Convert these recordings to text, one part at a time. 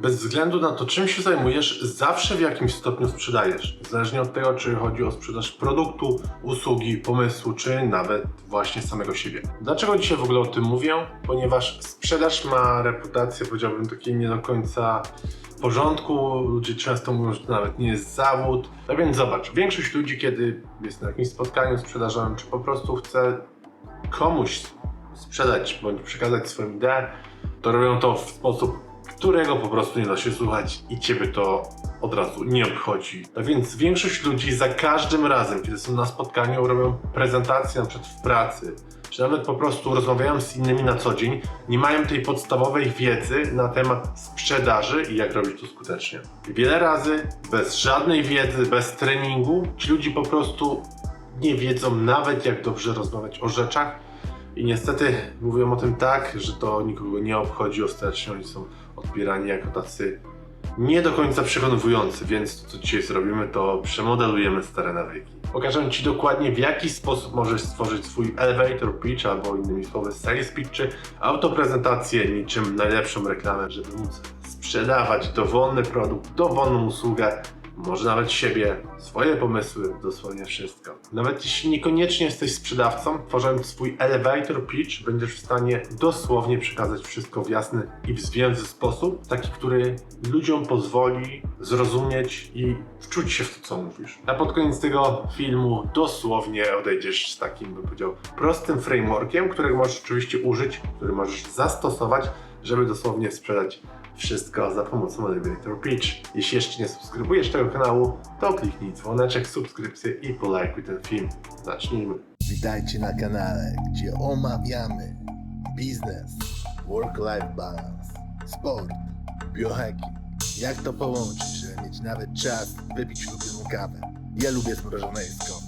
Bez względu na to, czym się zajmujesz, zawsze w jakimś stopniu sprzedajesz. Zależnie od tego, czy chodzi o sprzedaż produktu, usługi, pomysłu, czy nawet właśnie samego siebie. Dlaczego dzisiaj w ogóle o tym mówię? Ponieważ sprzedaż ma reputację, powiedziałbym, takiej nie do końca porządku. Ludzie często mówią, że to nawet nie jest zawód. No więc zobacz, większość ludzi, kiedy jest na jakimś spotkaniu sprzedażowym, czy po prostu chce komuś sprzedać bądź przekazać swoją ideę, to robią to w sposób, którego po prostu nie da się słuchać i ciebie to od razu nie obchodzi. Tak więc większość ludzi za każdym razem, kiedy są na spotkaniu, robią prezentację na przykład w pracy, czy nawet po prostu rozmawiają z innymi na co dzień, nie mają tej podstawowej wiedzy na temat sprzedaży i jak robić to skutecznie. Wiele razy, bez żadnej wiedzy, bez treningu, ci ludzie po prostu nie wiedzą nawet jak dobrze rozmawiać o rzeczach, i niestety mówią o tym tak, że to nikogo nie obchodzi ostatecznie, oni są odbierani jako tacy nie do końca przekonujący, więc to co dzisiaj zrobimy to przemodelujemy stare nawyki. Pokażę Ci dokładnie w jaki sposób możesz stworzyć swój elevator pitch albo innymi słowy sales pitch czy autoprezentację niczym najlepszą reklamę, żeby móc sprzedawać dowolny produkt, dowolną usługę może nawet siebie, swoje pomysły, dosłownie wszystko. Nawet jeśli niekoniecznie jesteś sprzedawcą, tworząc swój elevator pitch, będziesz w stanie dosłownie przekazać wszystko w jasny i w zwięzły sposób, taki, który ludziom pozwoli zrozumieć i wczuć się w to, co mówisz. A pod koniec tego filmu dosłownie odejdziesz z takim, bym powiedział, prostym frameworkiem, którego możesz oczywiście użyć, który możesz zastosować, żeby dosłownie sprzedać wszystko za pomocą Elevator Pitch. Jeśli jeszcze nie subskrybujesz tego kanału, to kliknij dzwoneczek, subskrypcję i polajkuj ten film. Zacznijmy. Witajcie na kanale, gdzie omawiamy biznes, work-life balance, sport, biohacking. Jak to połączyć, żeby mieć nawet czas wypić ulubioną kawę. Ja lubię zmrożone jedzko.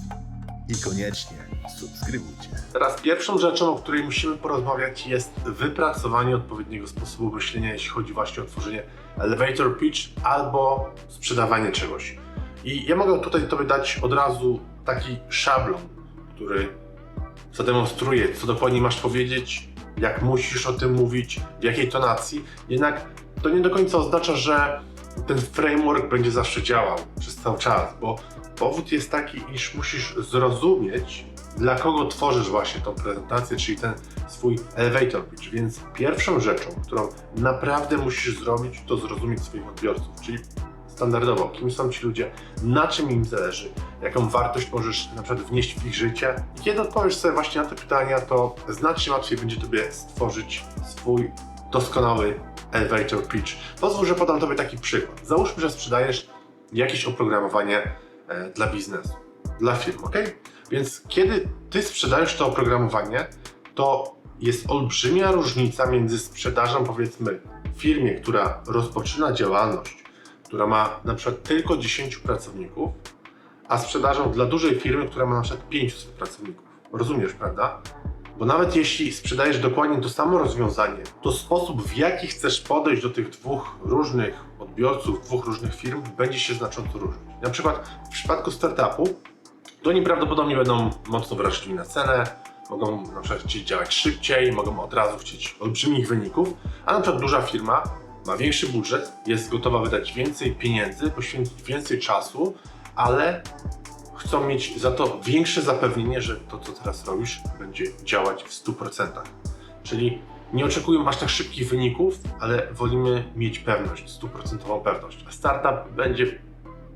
I koniecznie subskrybujcie. Teraz pierwszą rzeczą, o której musimy porozmawiać jest wypracowanie odpowiedniego sposobu myślenia, jeśli chodzi właśnie o tworzenie elevator pitch albo sprzedawanie czegoś. I ja mogę tutaj Tobie dać od razu taki szablon, który zademonstruje, co dokładnie masz powiedzieć, jak musisz o tym mówić, w jakiej tonacji. Jednak to nie do końca oznacza, że ten framework będzie zawsze działał przez cały czas, bo powód jest taki, iż musisz zrozumieć, dla kogo tworzysz właśnie tą prezentację, czyli ten swój elevator pitch. Więc pierwszą rzeczą, którą naprawdę musisz zrobić, to zrozumieć swoich odbiorców, czyli standardowo, kim są ci ludzie, na czym im zależy, jaką wartość możesz na przykład wnieść w ich życie. I kiedy odpowiesz sobie właśnie na te pytania, to znacznie łatwiej będzie tobie stworzyć swój doskonały elevator pitch. Pozwól, że podam tobie taki przykład. Załóżmy, że sprzedajesz jakieś oprogramowanie e, dla biznesu, dla firm, ok? Więc kiedy ty sprzedajesz to oprogramowanie, to jest olbrzymia różnica między sprzedażą, powiedzmy, firmie, która rozpoczyna działalność, która ma na przykład tylko 10 pracowników, a sprzedażą dla dużej firmy, która ma na przykład 500 pracowników. Rozumiesz, prawda? Bo nawet jeśli sprzedajesz dokładnie to samo rozwiązanie, to sposób w jaki chcesz podejść do tych dwóch różnych odbiorców, dwóch różnych firm będzie się znacząco różnić. Na przykład w przypadku startupu to oni prawdopodobnie będą mocno wrażliwi na cenę, mogą na przykład chcieć działać szybciej, mogą od razu chcieć olbrzymich wyników, a na przykład duża firma ma większy budżet, jest gotowa wydać więcej pieniędzy, poświęcić więcej czasu, ale chcą mieć za to większe zapewnienie, że to, co teraz robisz, będzie działać w 100%. Czyli nie oczekują aż tak szybkich wyników, ale wolimy mieć pewność, stuprocentową pewność. A startup będzie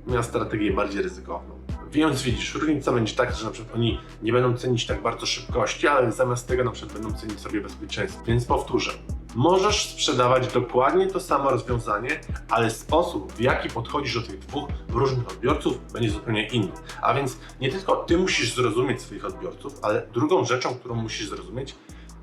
miał strategię bardziej ryzykowną. Więc widzisz, różnica będzie taka, że na przykład oni nie będą cenić tak bardzo szybkości, ale zamiast tego na przykład będą cenić sobie bezpieczeństwo. Więc powtórzę. Możesz sprzedawać dokładnie to samo rozwiązanie, ale sposób, w jaki podchodzisz do tych dwóch różnych odbiorców, będzie zupełnie inny. A więc nie tylko ty musisz zrozumieć swoich odbiorców, ale drugą rzeczą, którą musisz zrozumieć,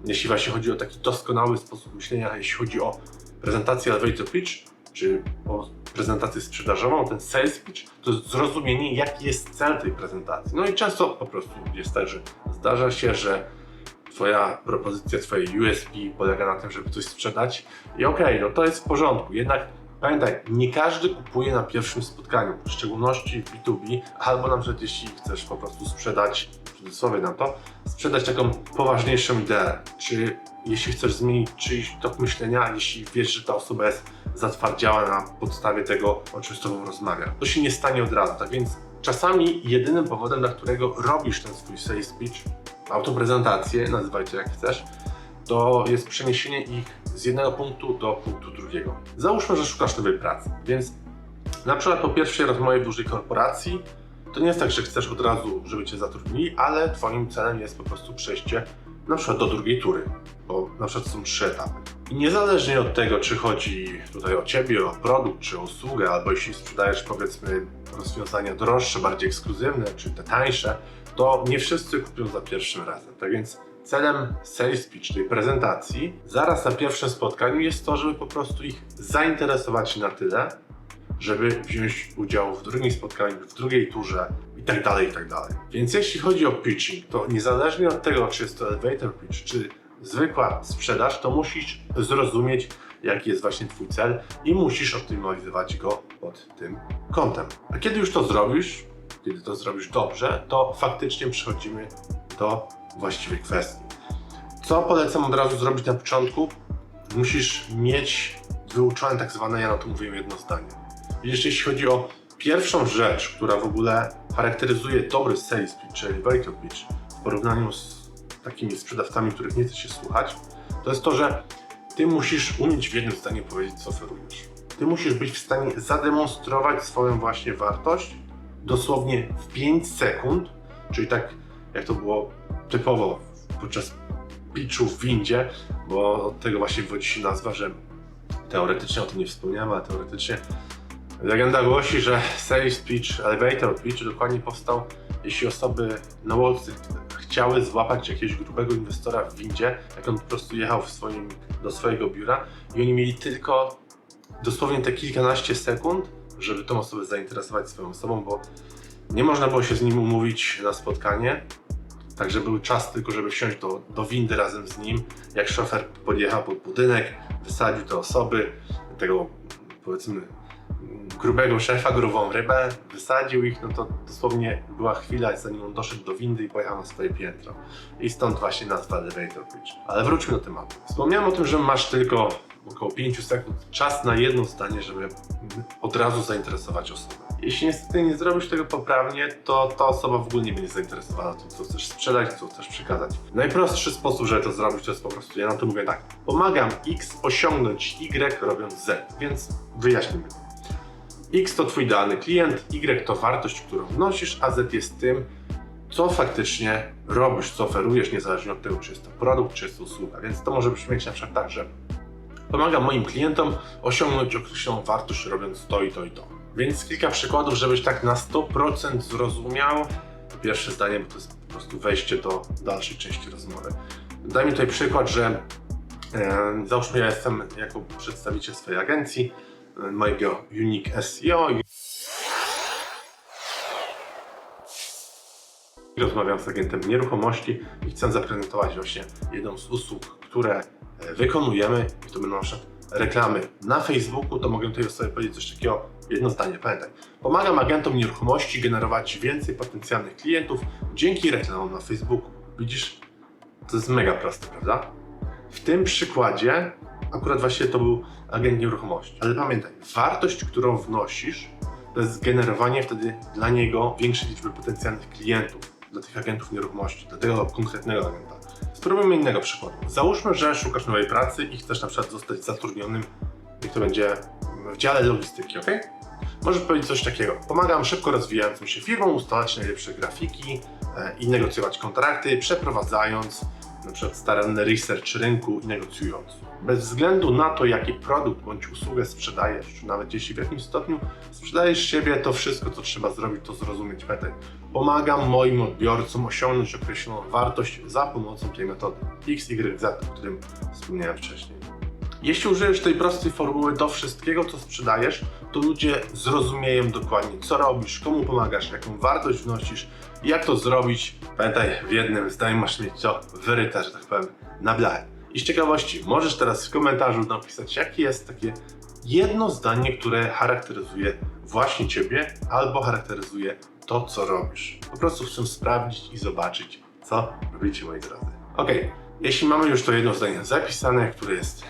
jeśli właśnie chodzi o taki doskonały sposób myślenia, jeśli chodzi o prezentację elevator pitch, czy o prezentację sprzedażową, ten sales pitch, to zrozumienie, jaki jest cel tej prezentacji. No i często po prostu jest tak, że zdarza się, że Twoja propozycja, Twoje USP polega na tym, żeby coś sprzedać. I okej, no to jest w porządku, jednak pamiętaj, nie każdy kupuje na pierwszym spotkaniu, w szczególności w B2B, albo na przykład jeśli chcesz po prostu sprzedać, w cudzysłowie na to, sprzedać taką poważniejszą ideę, czy jeśli chcesz zmienić czyjś tok myślenia, jeśli wiesz, że ta osoba jest zatwardziała na podstawie tego, o czym z Tobą rozmawia. To się nie stanie od razu, tak więc czasami jedynym powodem, dla którego robisz ten swój sales speech, autoprezentację, nazywaj to jak chcesz, to jest przeniesienie ich z jednego punktu do punktu drugiego. Załóżmy, że szukasz nowej pracy, więc na przykład po pierwszej rozmowie w dużej korporacji to nie jest tak, że chcesz od razu, żeby cię zatrudnili, ale twoim celem jest po prostu przejście na przykład do drugiej tury, bo na przykład są trzy etapy. I niezależnie od tego, czy chodzi tutaj o ciebie, o produkt, czy o usługę, albo jeśli sprzedajesz powiedzmy rozwiązania droższe, bardziej ekskluzywne, czy te tańsze, to nie wszyscy kupią za pierwszym razem. Tak więc celem sales pitch, tej prezentacji, zaraz na pierwszym spotkaniu jest to, żeby po prostu ich zainteresować na tyle, żeby wziąć udział w drugim spotkaniu, w drugiej turze i tak dalej, i tak dalej. Więc jeśli chodzi o pitching, to niezależnie od tego, czy jest to elevator pitch, czy zwykła sprzedaż, to musisz zrozumieć, jaki jest właśnie Twój cel i musisz optymalizować go pod tym kątem. A kiedy już to zrobisz, kiedy to zrobisz dobrze, to faktycznie przechodzimy do właściwej kwestii. Co polecam od razu zrobić na początku? Musisz mieć wyuczone tak zwane, ja na to mówię jedno zdanie. Jeśli chodzi o pierwszą rzecz, która w ogóle charakteryzuje dobry sales pitch, czy elevator pitch w porównaniu z takimi sprzedawcami, których nie chce się słuchać, to jest to, że ty musisz umieć w jednym zdaniu powiedzieć, co oferujesz. Ty musisz być w stanie zademonstrować swoją właśnie wartość dosłownie w 5 sekund, czyli tak jak to było typowo podczas pitchu w windzie, bo od tego właśnie wywodzi się nazwa, że teoretycznie o tym nie wspomniałem, ale teoretycznie legenda głosi, że sales pitch, elevator pitch dokładnie powstał, jeśli osoby na Wall Street chciały złapać jakiegoś grubego inwestora w windzie, jak on po prostu jechał w swoim, do swojego biura i oni mieli tylko dosłownie te kilkanaście sekund, żeby tą osobę zainteresować swoją osobą, bo nie można było się z nim umówić na spotkanie, Także był czas tylko, żeby wsiąść do, do windy razem z nim. Jak szofer podjechał pod budynek, wysadził te osoby, tego powiedzmy grubego szefa, grubą rybę, wysadził ich, no to dosłownie była chwila, zanim on doszedł do windy i pojechał na swoje piętro. I stąd właśnie nazwa Elevator Pitch. Ale wróćmy do tematu. Wspomniałem o tym, że masz tylko około 5 sekund czas na jedno zdanie, żeby od razu zainteresować osobę. Jeśli niestety nie zrobisz tego poprawnie, to ta osoba w ogóle nie będzie zainteresowana tym, co chcesz sprzedać, co chcesz przekazać. Najprostszy sposób, żeby to zrobić, to jest po prostu, ja na to mówię tak, pomagam X osiągnąć Y robiąc Z, więc wyjaśnimy to. X to Twój dany klient, Y to wartość, którą wnosisz, a Z jest tym, co faktycznie robisz, co oferujesz, niezależnie od tego, czy jest to produkt, czy jest to usługa. Więc to może brzmieć na przykład tak, że pomagam moim klientom osiągnąć określoną wartość, robiąc to i to i to. Więc kilka przykładów, żebyś tak na 100% zrozumiał. Pierwsze zdanie, bo to jest po prostu wejście do dalszej części rozmowy. Daj mi tutaj przykład, że e, załóżmy, ja jestem jako przedstawiciel swojej agencji, mojego Unique SEO rozmawiam z agentem nieruchomości i chcę zaprezentować właśnie jedną z usług, które e, wykonujemy. I to będą na przykład reklamy na Facebooku, to mogę tutaj sobie powiedzieć coś takiego, jedno zdanie, pamiętaj. Pomagam agentom nieruchomości generować więcej potencjalnych klientów dzięki reklamom na Facebooku. Widzisz, to jest mega proste, prawda? W tym przykładzie akurat właśnie to był agent nieruchomości. Ale pamiętaj, wartość, którą wnosisz, to jest generowanie wtedy dla niego większej liczby potencjalnych klientów, dla tych agentów nieruchomości, dla tego konkretnego agenta. Spróbujmy innego przykładu. Załóżmy, że szukasz nowej pracy i chcesz na przykład zostać zatrudnionym, niech to będzie w dziale logistyki, ok? Możesz powiedzieć coś takiego. Pomagam szybko rozwijającym się firmom ustalać najlepsze grafiki e, i negocjować kontrakty, przeprowadzając przykład staranny research rynku i negocjując. Bez względu na to, jaki produkt bądź usługę sprzedajesz, czy nawet jeśli w jakimś stopniu sprzedajesz siebie, to wszystko, co trzeba zrobić, to zrozumieć metę. Pomagam moim odbiorcom osiągnąć określoną wartość za pomocą tej metody XYZ, o którym wspomniałem wcześniej. Jeśli użyjesz tej prostej formuły do wszystkiego, co sprzedajesz, to ludzie zrozumieją dokładnie, co robisz, komu pomagasz, jaką wartość wnosisz jak to zrobić. Pamiętaj, w jednym zdaniu masz mieć to wyryte, że tak powiem, na blachę. I z ciekawości, możesz teraz w komentarzu napisać, jakie jest takie jedno zdanie, które charakteryzuje właśnie Ciebie albo charakteryzuje to, co robisz. Po prostu chcę sprawdzić i zobaczyć, co robicie, moi drodzy. Ok, jeśli mamy już to jedno zdanie zapisane, które jest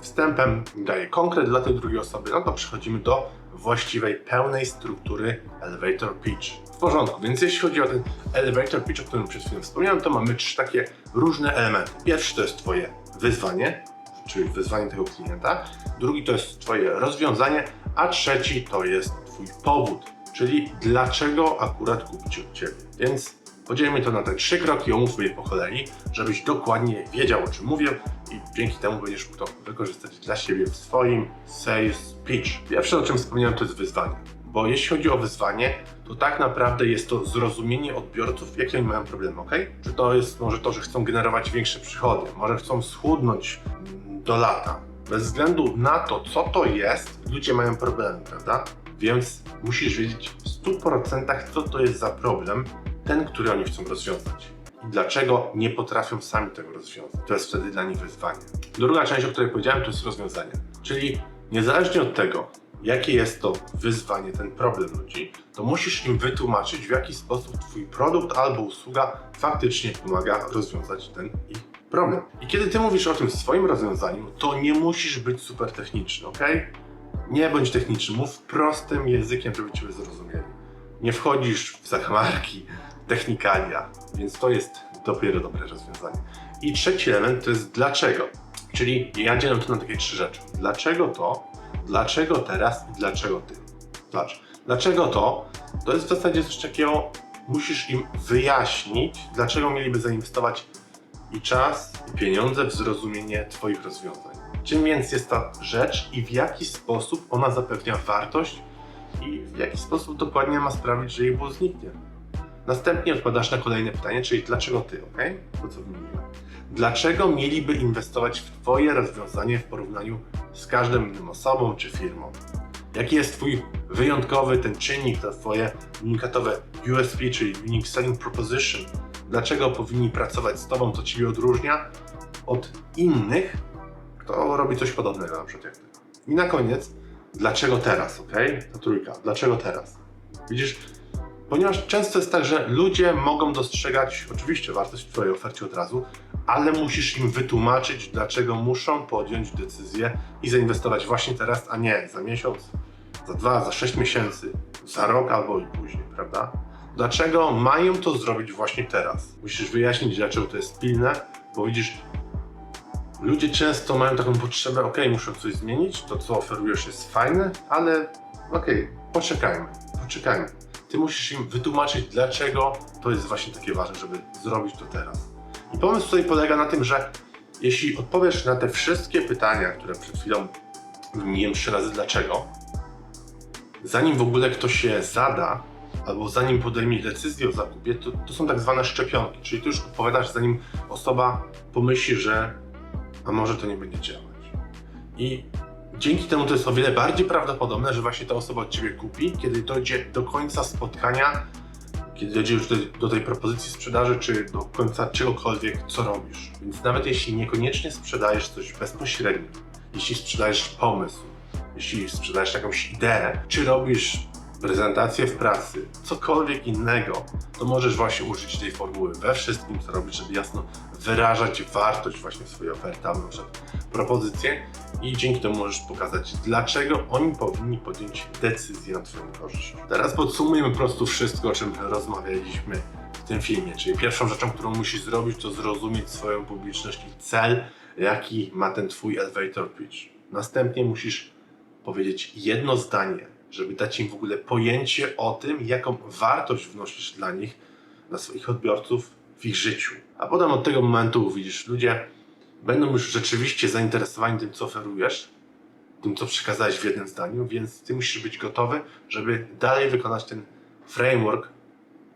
wstępem, daję konkret dla tej drugiej osoby, no to przechodzimy do właściwej, pełnej struktury elevator pitch. Porządku, więc jeśli chodzi o ten elevator pitch, o którym przed chwilą wspomniałem, to mamy trzy takie różne elementy. Pierwszy to jest Twoje wyzwanie, czyli wyzwanie tego klienta. Drugi to jest Twoje rozwiązanie, a trzeci to jest Twój powód, czyli dlaczego akurat kupić od Ciebie. Więc podzielimy to na te trzy kroki, omówmy je po kolei, żebyś dokładnie wiedział o czym mówię i dzięki temu będziesz mógł to wykorzystać dla siebie w swoim sales pitch. Pierwsze o czym wspomniałem to jest wyzwanie, bo jeśli chodzi o wyzwanie, to tak naprawdę jest to zrozumienie odbiorców, jakie oni mają problemy, ok? Czy to jest może to, że chcą generować większe przychody, może chcą schudnąć mm, do lata. Bez względu na to, co to jest, ludzie mają problemy, prawda? Więc musisz wiedzieć w 100% co to jest za problem, ten, który oni chcą rozwiązać. I dlaczego nie potrafią sami tego rozwiązać. To jest wtedy dla nich wyzwanie. Druga część, o której powiedziałem, to jest rozwiązanie. Czyli niezależnie od tego, jakie jest to wyzwanie, ten problem ludzi, to musisz im wytłumaczyć, w jaki sposób Twój produkt albo usługa faktycznie pomaga rozwiązać ten ich problem. I kiedy Ty mówisz o tym swoim rozwiązaniu, to nie musisz być super techniczny, ok? Nie bądź techniczny, mów prostym językiem, żeby Ciebie zrozumieli. Nie wchodzisz w zakamarki, technikalia, więc to jest dopiero dobre rozwiązanie. I trzeci element to jest dlaczego. Czyli ja dzielam to na takie trzy rzeczy. Dlaczego to, dlaczego teraz i dlaczego ty. Zobacz, dlaczego to, to jest w zasadzie coś takiego, musisz im wyjaśnić, dlaczego mieliby zainwestować i czas, i pieniądze w zrozumienie Twoich rozwiązań. Czym więc jest ta rzecz i w jaki sposób ona zapewnia wartość i w jaki sposób dokładnie ma sprawić, że jej ból zniknie. Następnie odpowiadasz na kolejne pytanie, czyli dlaczego ty, ok? To co wymieniłem. Dlaczego mieliby inwestować w Twoje rozwiązanie w porównaniu z każdą inną osobą czy firmą? Jaki jest Twój wyjątkowy ten czynnik, to Twoje unikatowe USP, czyli Unique Selling Proposition? Dlaczego powinni pracować z Tobą, co Ciebie odróżnia od innych, kto robi coś podobnego na przykład jak Ty? I na koniec, dlaczego teraz, ok? Ta trójka, dlaczego teraz? Widzisz, Ponieważ często jest tak, że ludzie mogą dostrzegać oczywiście wartość w Twojej ofercie od razu, ale musisz im wytłumaczyć, dlaczego muszą podjąć decyzję i zainwestować właśnie teraz, a nie za miesiąc, za dwa, za sześć miesięcy, za rok albo i później, prawda? Dlaczego mają to zrobić właśnie teraz? Musisz wyjaśnić, dlaczego to jest pilne, bo widzisz, ludzie często mają taką potrzebę, ok, muszę coś zmienić, to co oferujesz jest fajne, ale okej, poczekajmy, poczekajmy. Ty musisz im wytłumaczyć, dlaczego to jest właśnie takie ważne, żeby zrobić to teraz. I pomysł tutaj polega na tym, że jeśli odpowiesz na te wszystkie pytania, które przed chwilą wymieniłem trzy razy dlaczego, zanim w ogóle ktoś się zada, albo zanim podejmie decyzję o zakupie, to, to są tak zwane szczepionki, czyli ty już odpowiadasz, zanim osoba pomyśli, że a może to nie będzie działać. I dzięki temu to jest o wiele bardziej prawdopodobne, że właśnie ta osoba od ciebie kupi, kiedy dojdzie do końca spotkania, kiedy dojdzie już do, do tej propozycji sprzedaży, czy do końca czegokolwiek, co robisz. Więc nawet jeśli niekoniecznie sprzedajesz coś bezpośrednio, jeśli sprzedajesz pomysł, jeśli sprzedajesz jakąś ideę, czy robisz prezentację w pracy, cokolwiek innego, to możesz właśnie użyć tej formuły we wszystkim, co robisz, żeby jasno wyrażać wartość właśnie swojej oferty, albo propozycję i dzięki temu możesz pokazać, dlaczego oni powinni podjąć decyzję na Twoją korzyść. Teraz podsumujemy po prostu wszystko, o czym rozmawialiśmy w tym filmie. Czyli pierwszą rzeczą, którą musisz zrobić, to zrozumieć swoją publiczność i cel, jaki ma ten Twój elevator pitch. Następnie musisz powiedzieć jedno zdanie, żeby dać im w ogóle pojęcie o tym, jaką wartość wnosisz dla nich, dla swoich odbiorców w ich życiu. A potem od tego momentu widzisz, ludzie będą już rzeczywiście zainteresowani tym, co oferujesz, tym, co przekazałeś w jednym zdaniu, więc ty musisz być gotowy, żeby dalej wykonać ten framework,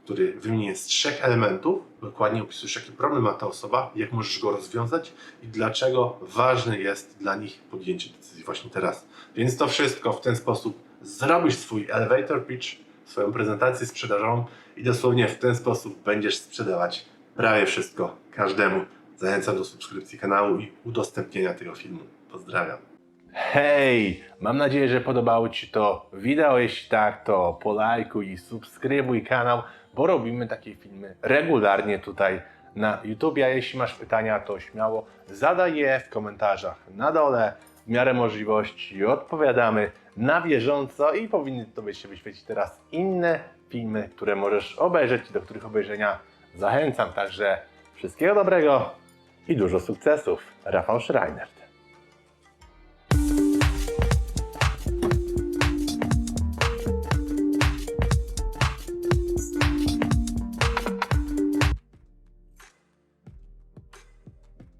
który wymienię z trzech elementów. Dokładnie opisujesz, jaki problem ma ta osoba, jak możesz go rozwiązać i dlaczego ważne jest dla nich podjęcie decyzji właśnie teraz. Więc to wszystko w ten sposób zrobisz swój elevator pitch, swoją prezentację sprzedażową i dosłownie w ten sposób będziesz sprzedawać prawie wszystko każdemu. Zachęcam do subskrypcji kanału i udostępnienia tego filmu. Pozdrawiam. Hej! Mam nadzieję, że podobało Ci to wideo. Jeśli tak, to polajkuj i subskrybuj kanał, bo robimy takie filmy regularnie tutaj na YouTube. A jeśli masz pytania, to śmiało zadaj je w komentarzach na dole, w miarę możliwości odpowiadamy na bieżąco i powinny Tobie się wyświecić teraz inne filmy, które możesz obejrzeć i do których obejrzenia zachęcam. Także wszystkiego dobrego i dużo sukcesów. Rafał Schreiner.